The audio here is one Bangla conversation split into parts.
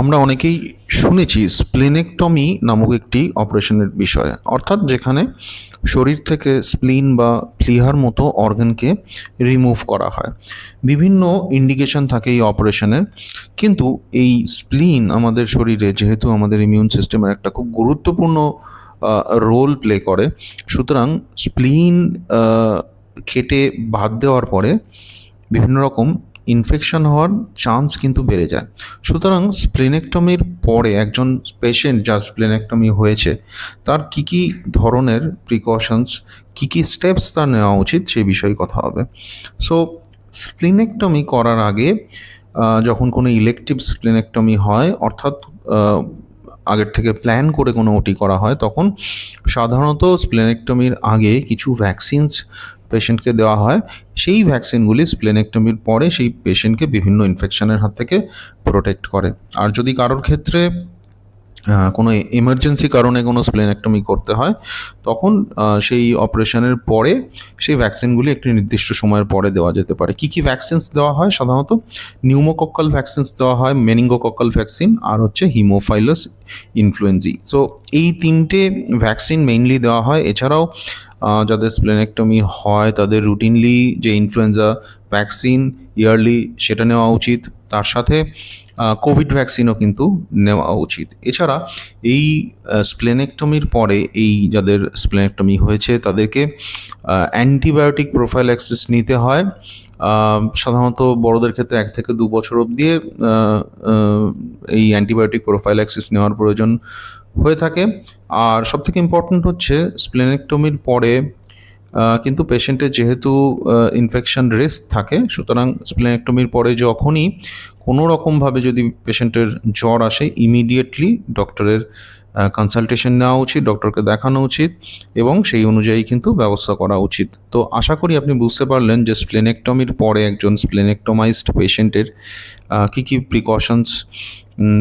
আমরা অনেকেই শুনেছি স্প্লেনেকটমি নামক একটি অপারেশনের বিষয়ে। অর্থাৎ যেখানে শরীর থেকে স্প্লিন বা প্লিহার মতো অর্গানকে রিমুভ করা হয়। বিভিন্ন ইন্ডিকেশন থাকে এই অপারেশনের কিন্তু এই স্প্লিন আমাদের শরীরে যেহেতু আমাদের ইমিউন সিস্টেমের একটা খুব গুরুত্বপূর্ণ রোল প্লে করে, সুতরাং স্প্লিন কেটে বাদ দেওয়ার পরে বিভিন্ন রকম ইনফেকশন হওয়ার চান্স কিন্তু বেড়ে যায়। সুতরাং স্প্লেনেকটমির পরে একজন পেশেন্ট যার স্প্লেনেকটমি হয়েছে, তার কি কি ধরনের প্রিকশনস কি কি স্টেপস তার নেওয়া উচিত সেই বিষয়ে কথা হবে। সো স্প্লিনেকটমি করার আগে যখন কোনো ইলেকটিভ স্প্লেনেকটমি হয়, অর্থাৎ আগের থেকে প্ল্যান করে কোনো ওটি করা হয়, তখন সাধারণত স্প্লেনেকটমির আগে কিছু ভ্যাকসিনস পেশেন্টকে দেওয়া হয়, সেই ভ্যাকসিনগুলি স্প্লেনেকটমির পরে সেই পেশেন্টকে বিভিন্ন ইনফেকশনের হাত থেকে প্রোটেক্ট করে। আর যদি কারোর ক্ষেত্রে কোনো এমার্জেন্সি কারণে কোনো স্প্লেনেকটমি করতে হয়, তখন সেই অপারেশনের পরে সেই ভ্যাকসিনগুলি একটি নির্দিষ্ট সময়ের পরে দেওয়া যেতে পারে। কী কী ভ্যাকসিনস দেওয়া হয়? সাধারণত নিউমোকক্কাল ভ্যাকসিনস দেওয়া হয় মেনিঙ্গোকক্কাল ভ্যাকসিন আর হচ্ছে হিমোফাইলাস ইনফ্লুয়েঞ্জি সো এই তিনটে ভ্যাকসিন মেইনলি দেওয়া হয়। এছাড়াও যাদের স্প্লেনেকটমি হয়, তাদের রুটিনলি যে ইনফ্লুয়েঞ্জা ভ্যাকসিন ইয়ারলি সেটা নেওয়া উচিত। তার সাথে কোভিড ভ্যাকসিনও কিন্তু নেওয়া উচিত। এছাড়া এই স্প্লেনেকটমির পরে এই যাদের স্প্লেনেকটমি হয়েছে, তাদেরকে অ্যান্টিবায়োটিক প্রোফাইল প্রোফাইল্যাক্সিস নিতে হয়। সাধারণত বড়দের ক্ষেত্রে এক থেকে দু বছর অবধি এই অ্যান্টিবায়োটিক প্রোফাইল প্রোফাইল্যাক্সিস নেওয়ার প্রয়োজন হয়ে থাকে। আর সবথেকে ইম্পর্ট্যান্ট হচ্ছে স্প্লেনেকটমির পরে কিন্তু পেশেন্টের যেহেতু ইনফেকশন রিস্ক থাকে, সুতরাং স্প্লেনেকটমির পরে যখনই কোনো রকমভাবে যদি পেশেন্টের জ্বর আসে ইমিডিয়েটলি ডক্টরের কনসালটেশন নেওয়া উচিত ডক্টরকে দেখানো উচিত, এবং সেই অনুযায়ী কিন্তু ব্যবস্থা করা উচিত। তো আশা করি আপনি বুঝতে পারলেন যে স্প্লেনেকটমির পরে একজন স্প্লেনেকটমাইজড পেশেন্টের কী কী প্রিকশনস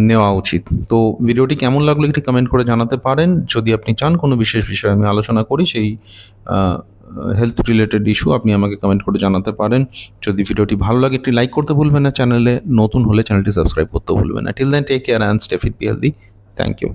নেওয়া উচিত। তো ভিডিওটি কেমন লাগল একটি কমেন্ট করে জানাতে পারেন। যদি আপনি চান কোনো বিশেষ বিষয়ে আমি আলোচনা করি, সেই হেলথ রিলেটেড ইস্যু আপনি আমাকে কমেন্ট করে জানাতে পারেন। যদি ভিডিওটি ভালো লাগে, একটি লাইক করতে ভুলবেন না চ্যানেলে নতুন হলে চ্যানেলটি সাবস্ক্রাইব করতে ভুলবেন না। Till then take care and stay be healthy thank you